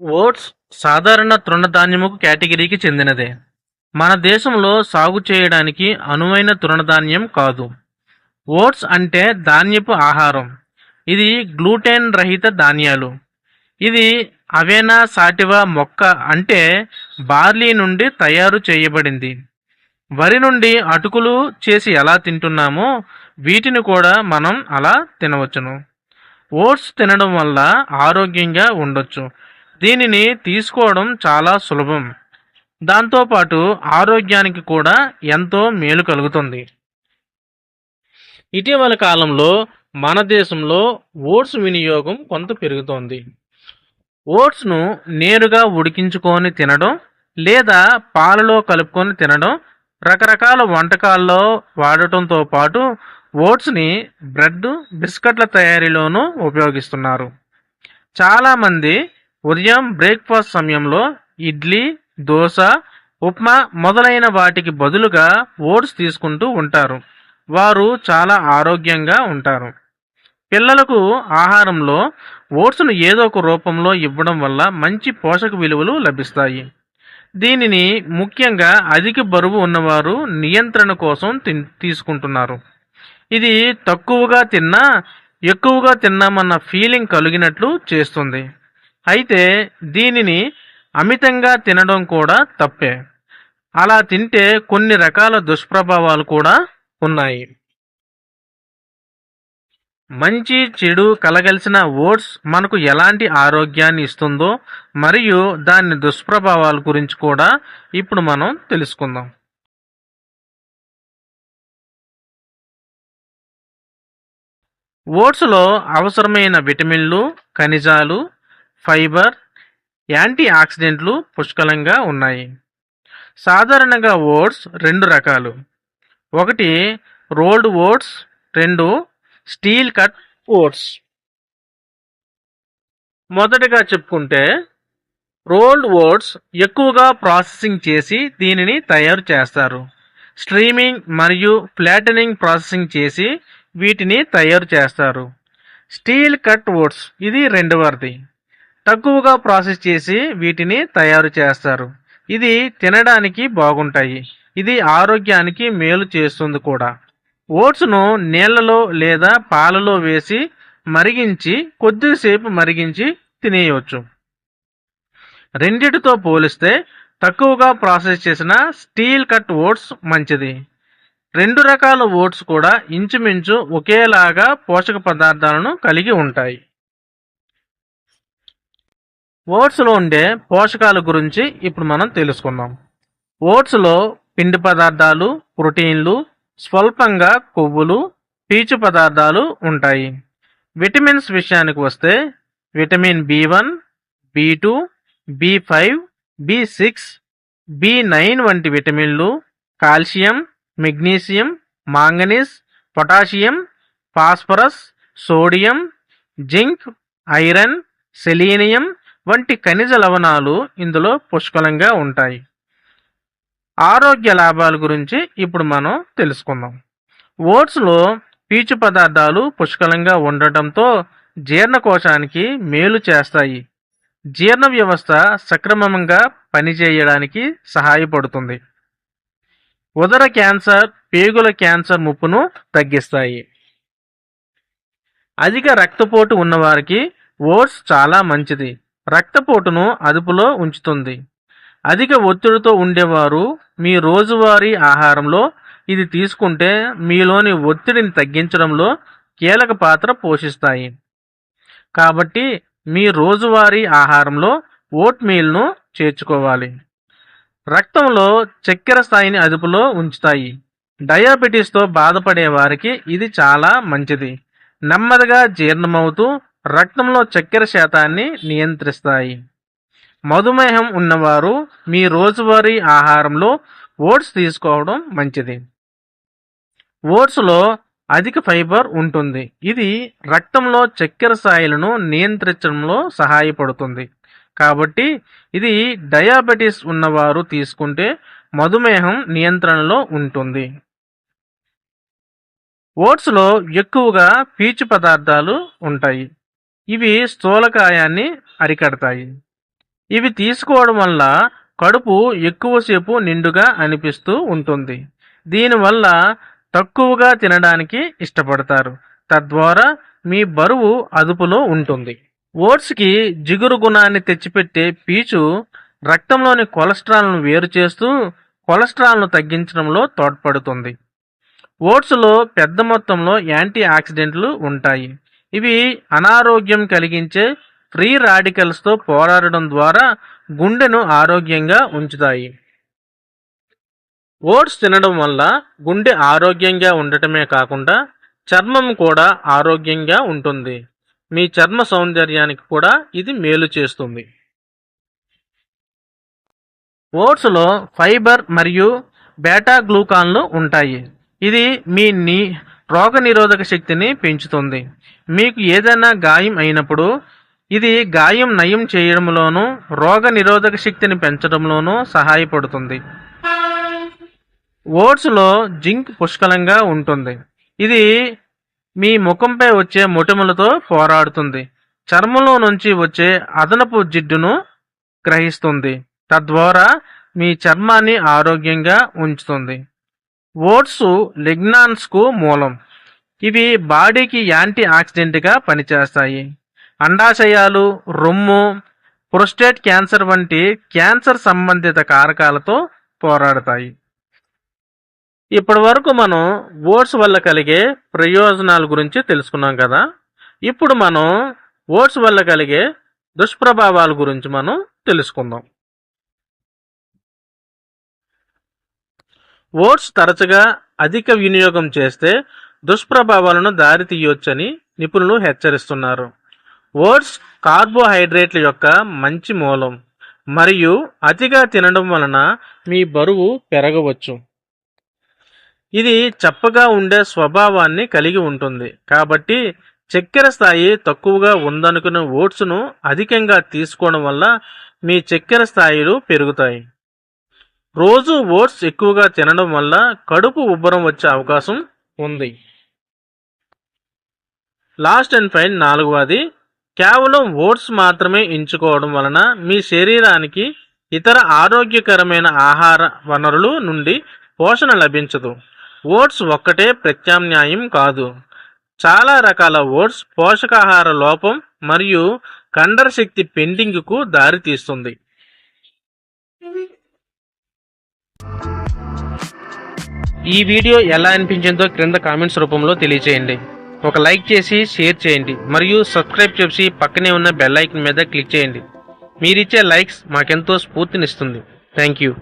Oats సాధారణ తృణధాన్యముకు కేటగిరీకి చెందినదే. మన దేశంలో సాగు చేయడానికి అనువైన తృణధాన్యం కాదు. ఓట్స్ అంటే ధాన్యపు ఆహారం. ఇది గ్లూటెన్ రహిత ధాన్యాలు. ఇది అవేనా సాటివా మొక్క అంటే బార్లీ నుండి తయారు చేయబడింది. వరి నుండి అటుకులు చేసి ఎలా తింటున్నామో వీటిని కూడా మనం అలా తినవచ్చును. ఓట్స్ తినడం వల్ల ఆరోగ్యంగా ఉండొచ్చు. దీనిని తీసుకోవడం చాలా సులభం. దాంతోపాటు ఆరోగ్యానికి కూడా ఎంతో మేలు కలుగుతుంది. ఇటీవల కాలంలో మన దేశంలో ఓట్స్ వినియోగం కొంత పెరుగుతోంది. ఓట్స్ను నేరుగా ఉడికించుకొని తినడం లేదా పాలలో కలుపుకొని తినడం రకరకాల వంటకాల్లో వాడటంతో పాటు ఓట్స్ని బ్రెడ్ బిస్కెట్ల తయారీలోనూ ఉపయోగిస్తున్నారు. చాలామంది ఉదయం బ్రేక్ఫాస్ట్ సమయంలో ఇడ్లీ దోశ ఉప్మా మొదలైన వాటికి బదులుగా ఓట్స్ తీసుకుంటూ ఉంటారు. వారు చాలా ఆరోగ్యంగా ఉంటారు. పిల్లలకు ఆహారంలో ఓట్స్ను ఏదో ఒక రూపంలో ఇవ్వడం వల్ల మంచి పోషక విలువలు లభిస్తాయి. దీనిని ముఖ్యంగా అధిక బరువు ఉన్నవారు నియంత్రణ కోసం తీసుకుంటున్నారు. ఇది తక్కువగా తిన్నా ఎక్కువగా తిన్నామన్న ఫీలింగ్ కలిగినట్లు చేస్తుంది. అయితే దీనిని అమితంగా తినడం కూడా తప్పే. అలా తింటే కొన్ని రకాల దుష్ప్రభావాలు కూడా ఉన్నాయి. మంచి చెడు కలగలిసిన ఓట్స్ మనకు ఎలాంటి ఆరోగ్యాన్ని ఇస్తుందో మరియు దాని దుష్ప్రభావాల గురించి కూడా ఇప్పుడు మనం తెలుసుకుందాం. ఓట్స్లో అవసరమైన విటమిన్లు ఖనిజాలు ఫైబర్ యాంటీ ఆక్సిడెంట్లు పుష్కలంగా ఉన్నాయి. సాధారణంగా ఓట్స్ రెండు రకాలు. ఒకటి రోల్డ్ ఓట్స్ రెండు స్టీల్ కట్ ఓట్స్. మొదటగా చెప్పుకుంటే రోల్డ్ ఓట్స్ ఎక్కువగా ప్రాసెసింగ్ చేసి దీనిని తయారు చేస్తారు. స్ట్రీమింగ్ మరియు ఫ్లాటనింగ్ ప్రాసెసింగ్ చేసి వీటిని తయారు చేస్తారు. స్టీల్ కట్ ఓట్స్ ఇది రెండవది. తక్కువగా ప్రాసెస్ చేసి వీటిని తయారు చేస్తారు. ఇది తినడానికి బాగుంటాయి. ఇది ఆరోగ్యానికి మేలు చేస్తుంది కూడా. ఓట్స్ను నీళ్ళలో లేదా పాలలో వేసి మరిగించి కొద్దిసేపు మరిగించి తినేయవచ్చు రెండిటితో పోలిస్తే తక్కువగా ప్రాసెస్ చేసిన స్టీల్ కట్ ఓట్స్ మంచిది. రెండు రకాల ఓట్స్ కూడా ఇంచుమించు ఒకేలాగా పోషక పదార్థాలను కలిగి ఉంటాయి. ఓట్స్లో ఉండే పోషకాల గురించి ఇప్పుడు మనం తెలుసుకుందాం. ఓట్స్లో పిండి పదార్థాలు ప్రోటీన్లు స్వల్పంగా కొవ్వులు పీచు పదార్థాలు ఉంటాయి. విటమిన్స్ విషయానికి వస్తే vitamin B one B two B five B six B nine వంటి విటమిన్లు calcium magnesium manganese potassium phosphorus sodium zinc iron selenium వంటి ఖనిజ లవణాలు ఇందులో పుష్కలంగా ఉంటాయి. ఆరోగ్య లాభాల గురించి ఇప్పుడు మనం తెలుసుకుందాం. ఓట్స్లో పీచు పదార్థాలు పుష్కలంగా ఉండటంతో జీర్ణకోశానికి మేలు చేస్తాయి. జీర్ణ వ్యవస్థ సక్రమంగా పనిచేయడానికి సహాయపడుతుంది. ఉదర క్యాన్సర్ పేగుల క్యాన్సర్ ముప్పును తగ్గిస్తాయి. అధిక రక్తపోటు ఉన్నవారికి ఓట్స్ చాలా మంచిది. రక్తపోటును అదుపులో ఉంచుతుంది. అధిక ఒత్తిడితో ఉండేవారు మీ రోజువారీ ఆహారంలో ఇది తీసుకుంటే మీలోని ఒత్తిడిని తగ్గించడంలో కీలక పాత్ర పోషిస్తాయి. కాబట్టి మీ రోజువారీ ఆహారంలో ఓట్ మీల్ను చేర్చుకోవాలి. రక్తంలో చక్కెర స్థాయిని అదుపులో ఉంచుతాయి. డయాబెటీస్తో బాధపడే వారికి ఇది చాలా మంచిది. నెమ్మదిగా జీర్ణమవుతూ రక్తంలో చక్కెర శాతాన్ని నియంత్రిస్తాయి. మధుమేహం ఉన్నవారు మీ రోజువారీ ఆహారంలో ఓట్స్ తీసుకోవడం మంచిది. ఓట్స్లో అధిక ఫైబర్ ఉంటుంది. ఇది రక్తంలో చక్కెర స్థాయిలను నియంత్రించడంలో సహాయపడుతుంది. కాబట్టి ఇది డయాబెటీస్ ఉన్నవారు తీసుకుంటే మధుమేహం నియంత్రణలో ఉంటుంది. ఓట్స్లో ఎక్కువగా పీచు పదార్థాలు ఉంటాయి. ఇవి స్థూలకాయాన్ని అరికడతాయి. ఇవి తీసుకోవడం వల్ల కడుపు ఎక్కువసేపు నిండుగా అనిపిస్తూ ఉంటుంది. దీనివల్ల తక్కువగా తినడానికి ఇష్టపడతారు. తద్వారా మీ బరువు అదుపులో ఉంటుంది. ఓట్స్కి జిగురు గుణాన్ని తెచ్చిపెట్టే పీచు రక్తంలోని కొలెస్ట్రాల్ను వేరు చేస్తూ కొలెస్ట్రాల్ను తగ్గించడంలో తోడ్పడుతుంది. ఓట్స్లో పెద్ద మొత్తంలో యాంటీ ఆక్సిడెంట్లు ఉంటాయి. ఇవి అనారోగ్యం కలిగించే ఫ్రీ రాడికల్స్తో పోరాడడం ద్వారా గుండెను ఆరోగ్యంగా ఉంచుతాయి. ఓట్స్ తినడం వల్ల గుండె ఆరోగ్యంగా ఉండటమే కాకుండా చర్మం కూడా ఆరోగ్యంగా ఉంటుంది. మీ చర్మ సౌందర్యానికి కూడా ఇది మేలు చేస్తుంది. ఓట్స్లో ఫైబర్ మరియు బేటా గ్లూకాన్లు ఉంటాయి. ఇది మీ నీ రోగ నిరోధక శక్తిని పెంచుతుంది. మీకు ఏదైనా గాయం అయినప్పుడు ఇది గాయం నయం చేయడంలోనూ రోగ నిరోధక శక్తిని పెంచడంలోనూ సహాయపడుతుంది. ఓట్స్లో జింక్ పుష్కలంగా ఉంటుంది. ఇది మీ ముఖంపై వచ్చే మొటిమలతో పోరాడుతుంది. చర్మంలో నుంచి వచ్చే అదనపు జిడ్డును గ్రహిస్తుంది. తద్వారా మీ చర్మాన్ని ఆరోగ్యంగా ఉంచుతుంది. ఓట్స్ లిగ్నాన్స్కు మూలం. ఇవి బాడీకి యాంటీ ఆక్సిడెంట్గా పనిచేస్తాయి. అండాశయాలు రొమ్ము ప్రొస్టేట్ క్యాన్సర్ వంటి క్యాన్సర్ సంబంధిత కారకాలతో పోరాడతాయి. ఇప్పటి వరకు మనం ఓట్స్ వల్ల కలిగే ప్రయోజనాల గురించి తెలుసుకున్నాం కదా. ఇప్పుడు మనం ఓట్స్ వల్ల కలిగే దుష్ప్రభావాల గురించి మనం తెలుసుకుందాం. ఓట్స్ తరచుగా అధిక వినియోగం చేస్తే దుష్ప్రభావాలను దారితీయొచ్చని నిపుణులు హెచ్చరిస్తున్నారు. ఓట్స్ కార్బోహైడ్రేట్ల యొక్క మంచి మూలం మరియు అతిగా తినడం వలన మీ బరువు పెరగవచ్చు. ఇది చప్పగా ఉండే స్వభావాన్ని కలిగి ఉంటుంది. కాబట్టి చక్కెర స్థాయి తక్కువగా ఉందనుకునే ఓట్స్ను అధికంగా తీసుకోవడం వల్ల మీ చక్కెర స్థాయిలు పెరుగుతాయి. రోజు ఓట్స్ ఎక్కువగా తినడం వల్ల కడుపు ఉబ్బరం వచ్చే అవకాశం ఉంది. లాస్ట్ అండ్ ఫైన్ నాలుగవది కేవలం ఓట్స్ మాత్రమే ఎంచుకోవడం వలన మీ శరీరానికి ఇతర ఆరోగ్యకరమైన ఆహార వనరులు నుండి పోషణ లభించదు. ఓట్స్ ఒక్కటే ప్రత్యామ్నాయం కాదు. చాలా రకాల ఓట్స్ పోషకాహార లోపం మరియు కండర శక్తి పెండింగ్కు దారితీస్తుంది. ఈ వీడియో ఎలా అనిపించిందో క్రింద కామెంట్స్ రూపంలో తెలియచేయండి. ఒక లైక్ చేసి షేర్ చేయండి. మరియు సబ్స్క్రైబ్ చేసి పక్కనే ఉన్న బెల్ ఐకన్ మీద క్లిక్ చేయండి. మీరిచ్చే లైక్స్ మాకెంతో స్ఫూర్తినిస్తుంది. Thank you.